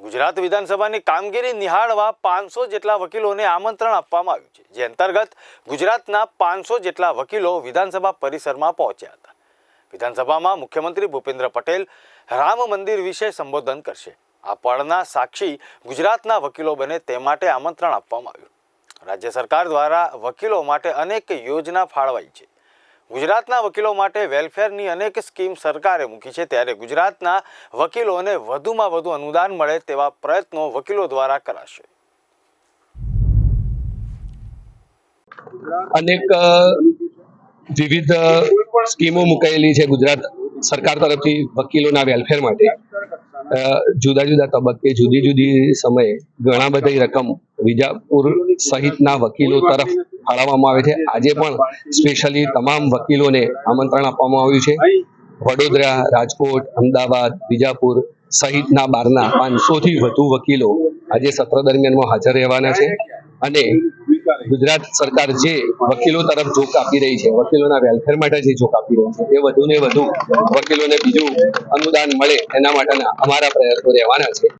ગુજરાત વિધાનસભાની કામગીરી નિહાળવા પાંચસો જેટલા વકીલોને આમંત્રણ આપવામાં આવ્યું છે, જે અંતર્ગત ગુજરાતના પાંચસો જેટલા વકીલો વિધાનસભા પરિસરમાં પહોંચ્યા હતા. વિધાનસભામાં મુખ્યમંત્રી ભૂપેન્દ્ર પટેલ રામ મંદિર વિશે સંબોધન કરશે. આ પળના સાક્ષી ગુજરાતના વકીલો બને તે માટે આમંત્રણ આપવામાં આવ્યું. રાજ્ય સરકાર દ્વારા વકીલો માટે અનેક યોજના ફાળવાઈ છે. ગુજરાતના વકીલો માટે વેલફેરની અનેક સ્કીમ સરકારે મૂકી છે. ત્યારે ગુજરાતના વકીલોને વધુમાં વધુ અનુદાન મળે તેવા પ્રયત્નો વકીલો દ્વારા કરાશે. અનેક વિવિધ સ્કીમો મુકાયેલી છે ગુજરાત સરકાર તરફથી વકીલોના વેલફેર માટે. જુદા જુદા તબક્કે, જુદી જુદી સમયે ઘણા બધી રકમ વિજાપુર સહિતના વકીલો તરફ ફાળવવામાં આવે છે. આજે પણ સ્પેશિયલી તમામ વકીલોને આમંત્રણ આપવામાં આવ્યું છે. વડોદરા, રાજકોટ, અમદાવાદ, બીજાપુર સહિતના બારના પાંચસોથી વધુ વકીલો આજે સત્ર દરમિયાનમાં હાજર રહેવાના છે. અને ગુજરાત સરકાર જે વકીલો તરફ જોક આપી રહી છે, વકીલોના વેલફેર માટે જે જોક આપી રહી છે, એ વધુ ને વધુ વકીલોને બીજું અનુદાન મળે એના માટેના અમારા પ્રયત્નો રહેવાના છે.